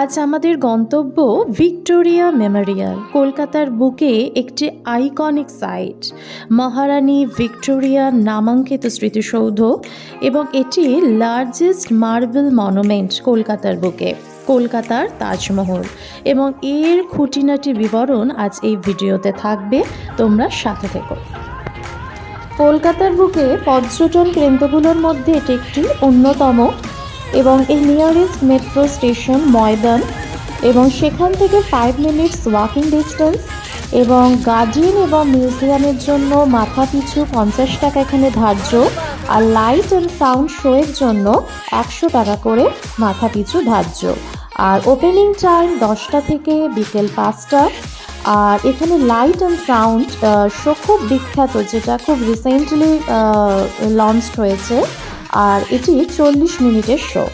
আজ আমাদের গন্তব্য ভিক্টোরিয়া মেমোরিয়াল, কলকাতার বুকে একটি আইকনিক সাইট। মহারানী ভিক্টোরিয়া নামাঙ্কিত স্মৃতিসৌধ এবং এটি লার্জেস্ট মার্বেল মনুমেন্ট কলকাতার বুকে, কলকাতার তাজমহল। এবং এর খুঁটিনাটি বিবরণ আজ এই ভিডিওতে থাকবে, তোমরা সাথে থেকো। কলকাতার বুকে পর্যটন কেন্দ্রগুলোর মধ্যে এটি একটি অন্যতম এবং এই নিয়ারেস্ট মেট্রো স্টেশন ময়দান এবং সেখান থেকে ফাইভ মিনিটস ওয়াকিং ডিস্টেন্স এবং গার্ডেন এবং মিউজিয়ামের জন্য মাথা পিছু পঞ্চাশ টাকা এখানে ধার্য আর লাইট অ্যান্ড সাউন্ড শোয়ের জন্য একশো টাকা করে মাথা পিছু ধার্য। আর ওপেনিং টাইম দশটা থেকে বিকেল পাঁচটা। আর এখানে লাইট অ্যান্ড সাউন্ড শো খুব বিখ্যাত, যেটা খুব রিসেন্টলি লঞ্চ হয়েছে। আর এটি চল্লিশ মিনিটের শো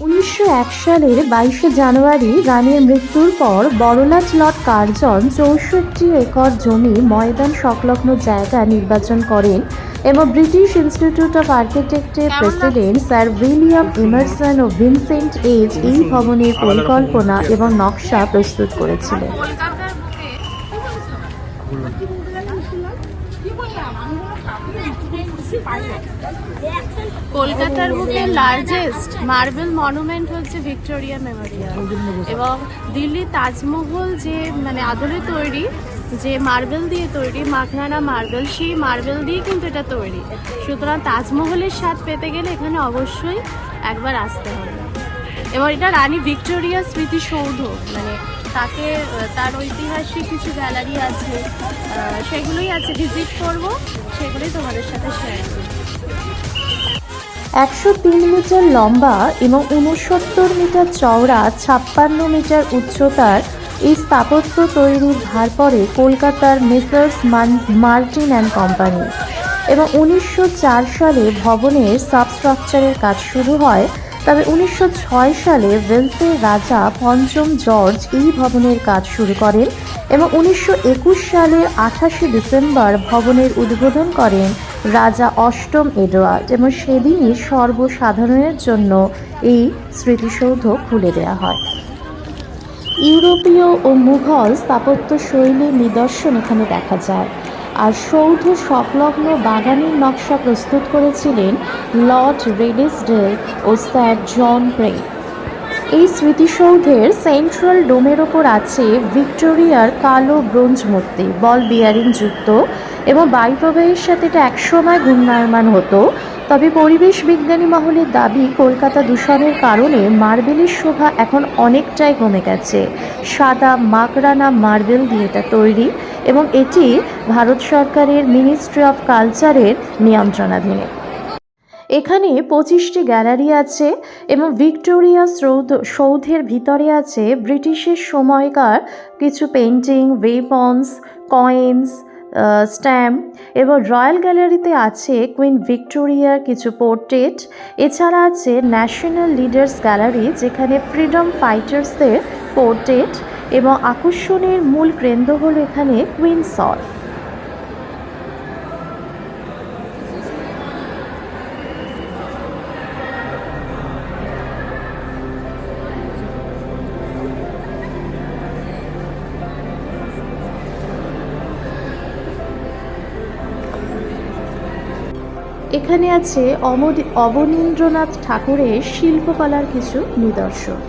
উনিশশো এক সালের বাইশে জানুয়ারি রানীর মৃত্যুর পর বড়লাট লট কার্জন চৌষট্টি একর জমি ময়দান সংলগ্ন জায়গা নির্বাচন করেন এবং ব্রিটিশ ইনস্টিটিউট অফ আর্কিটেক্টের প্রেসিডেন্ট স্যার উইলিয়াম ইমারসন ও ভিনসেন্ট এজ এই ভবনের পরিকল্পনা এবং নকশা প্রস্তুত করেছিলেন। কলকাতার বুকে লার্জেস্ট মার্বেল মনুমেন্ট হচ্ছে ভিক্টোরিয়া মেমোরিয়াল এবং দিল্লির তাজমহল যে মানে আদলে তৈরি, যে মার্বেল দিয়ে তৈরি মাখরানা মার্বেল সেই মার্বেল দিয়ে কিন্তু এটা তৈরি। সুতরাং তাজমহলের স্বাদ পেতে গেলে এখানে অবশ্যই একবার আসতে হবে। এবং এটা রানী ভিক্টোরিয়া স্মৃতিসৌধ মানে তাকে, তার ঐতিহাসিক কিছু গ্যালারি আছে সেগুলোই আছে ভিজিট করব, সেগুলোই তোমাদের সাথে শেয়ার করব। একশো তিন মিটার লম্বা এবং উনসত্তর মিটার চওড়া ছাপ্পান্ন মিটার উচ্চতার এই স্থাপত্য তৈরির ভার পড়ে কলকাতার মেসার্স মার্টিন অ্যান্ড কোম্পানি। এবং উনিশশো চার সালে ভবনের সাবস্ট্রাকচারের কাজ শুরু হয়, তবে উনিশশো ছয় সালে ওয়েলসের রাজা পঞ্চম জর্জ এই ভবনের কাজ শুরু করেন এবং উনিশশো সালের আঠাশে ডিসেম্বর ভবনের উদ্বোধন করেন। রাজা অষ্টম এডওয়ার্ড এবং সেদিনই সর্বসাধারণের জন্য এই স্মৃতিসৌধ খুলে দেওয়া হয়। ইউরোপীয় ও মুঘল স্থাপত্য শৈলীর নিদর্শন এখানে দেখা যায়। আর সৌধ সংলগ্ন বাগানের নকশা প্রস্তুত করেছিলেন লর্ড রেডিসডেল ও স্যার জন প্রে এই স্মৃতিসৌধের সেন্ট্রাল ডোমের ওপর আছে ভিক্টোরিয়ার কালো ব্রোঞ্জ মূর্তি, বল বিয়ারিং যুক্ত এবং বায়ুপ্রবাহের সাথে এটা একসময় ঘূর্ণায়মান হতো। তবে পরিবেশ বিজ্ঞানী মহলের দাবি, কলকাতা দূষণের কারণে মার্বেলের শোভা এখন অনেকটাই কমে গেছে। সাদা মাকরানা মার্বেল দিয়ে এটা তৈরি এবং এটি ভারত সরকারের মিনিস্ট্রি অফ কালচারের নিয়ন্ত্রণাধীনে। এখানে পঁচিশটি গ্যালারি আছে এবং ভিক্টোরিয়া সৌধ সৌধের ভিতরে আছে ব্রিটিশের সময়কার কিছু পেন্টিং ওয়েপন্স কয়েন্স স্ট্যাম্প এবং রয়্যাল গ্যালারিতে আছে কুইন ভিক্টোরিয়ার কিছু পোর্ট্রেট এছাড়া আছে ন্যাশনাল লিডার্স গ্যালারি যেখানে ফ্রিডম ফাইটার্সদের পোর্ট্রেট এবং আকর্ষণের মূল কেন্দ্র হলো এখানে কুইন সল এখানে আছে অবনীন্দ্রনাথ ঠাকুরের শিল্পকলার কিছু নিদর্শন।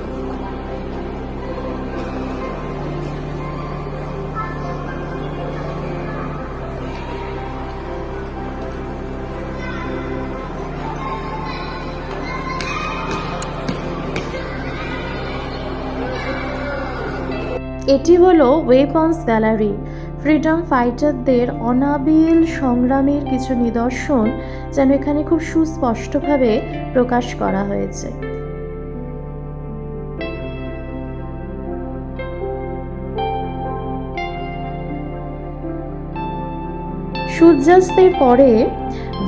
এটি হলো ওয়েপন্স গ্যালারি ফ্রিডম ফাইটারদের অনাবিল সংগ্রামের কিছু নিদর্শন যেন এখানে খুব সুস্পষ্টভাবে প্রকাশ করা হয়েছে। সূর্যাস্তের পরে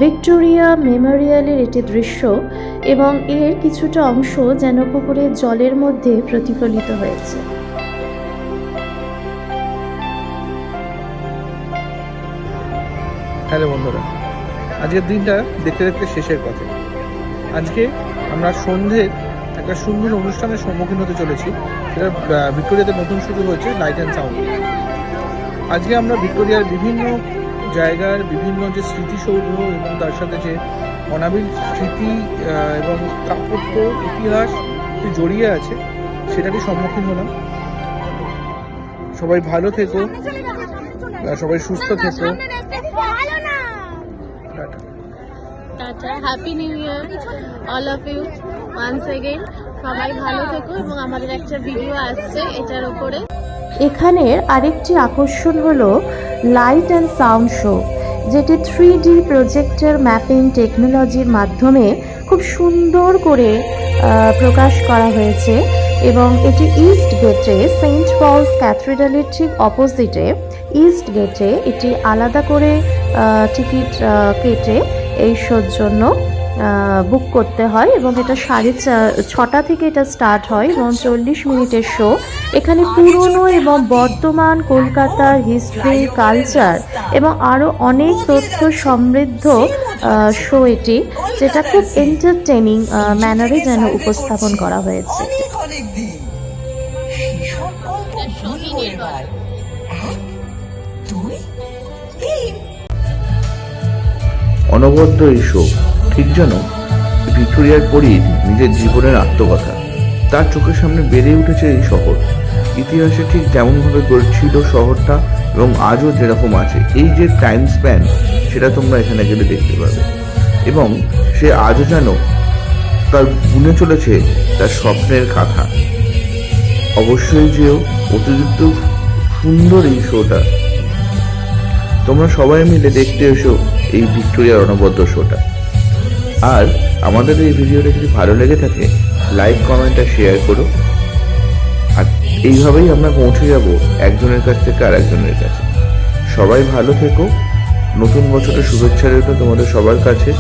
ভিক্টোরিয়া মেমোরিয়ালের এটি দৃশ্য এবং এর কিছুটা অংশ যেন পুকুরের জলের মধ্যে প্রতিফলিত হয়েছে। হ্যালো বন্ধুরা আজকের দিনটা দেখতে দেখতে শেষের পথে। আজকে আমরা সন্ধ্যের একটা সুন্দর অনুষ্ঠানের সম্মুখীন হতে চলেছি। সেটা ভিক্টোরিয়াতে নতুন শুরু হয়েছে লাইট অ্যান্ড সাউন্ড আজকে আমরা ভিক্টোরিয়ার বিভিন্ন জায়গার বিভিন্ন যে স্মৃতিসৌধ এবং তার সাথে যে অনাবিল স্মৃতি এবং স্থাপত্য ইতিহাস যে জড়িয়ে আছে সেটারই সম্মুখীন হলাম। সবাই ভালো থেকো। সবাই সুস্থ থেকো। Tata happy new year all of you once again সবাই ভালো থেকো এবং আমাদের একটা ভিডিও আসছে এটার উপরে। এখানের আরেকটি আকর্ষণ হলো লাইট অ্যান্ড সাউন্ড শো যেটি থ্রি ডি প্রজেক্টর ম্যাপিং টেকনোলজির মাধ্যমে খুব সুন্দর করে প্রকাশ করা হয়েছে এবং এটি ইস্ট গেটে সেন্ট পলস ক্যাথিড্রালের ঠিক অপোজিটে ইস্ট গেটে এটি আলাদা করে টিকিট কেটে এই শোর জন্য বুক করতে হয় এবং এটা সাড়ে ছটা থেকে এটা স্টার্ট হয় এবং চল্লিশ মিনিটের শো এখানে পুরনো এবং বর্তমান কলকাতার হিস্ট্রি কালচার এবং আরও অনেক তথ্য সমৃদ্ধ শো এটি, যেটা খুব এন্টারটেনিং ম্যানারে যেন উপস্থাপন করা হয়েছে। অনবদ্য এই শো ঠিক যেন ভিক্টোরিয়ার পরীর নিজের জীবনের আত্মকথা। তার চোখের সামনে বেড়ে উঠেছে এই শহর। ইতিহাসে ঠিক যেমনভাবে গড়ছিল শহরটা এবং আজও যেরকম আছে, এই যে টাইম স্প্যান সেটা তোমরা এখানে গেলে দেখতে পাবে। এবং সে আজও যেন তার গুনে চলেছে তার স্বপ্নের কাঁথা। অবশ্যই যেও, অতিরিক্ত সুন্দর এই শোটা। তোমরা সবাই মিলে দেখতে এসো এই ভিক্টোরিয়ার অনবদ্য শোটা। আর আমাদের এই ভিডিওটা যদি ভালো লেগে থাকে লাইক কমেন্ট আর শেয়ার করো। আর এইভাবেই আমরা পৌঁছে যাব একজনের কাছ থেকে আর একজনের কাছে। সবাই ভালো থেকো। নতুন বছরের শুভেচ্ছা রইল তোমাদের সবার কাছে।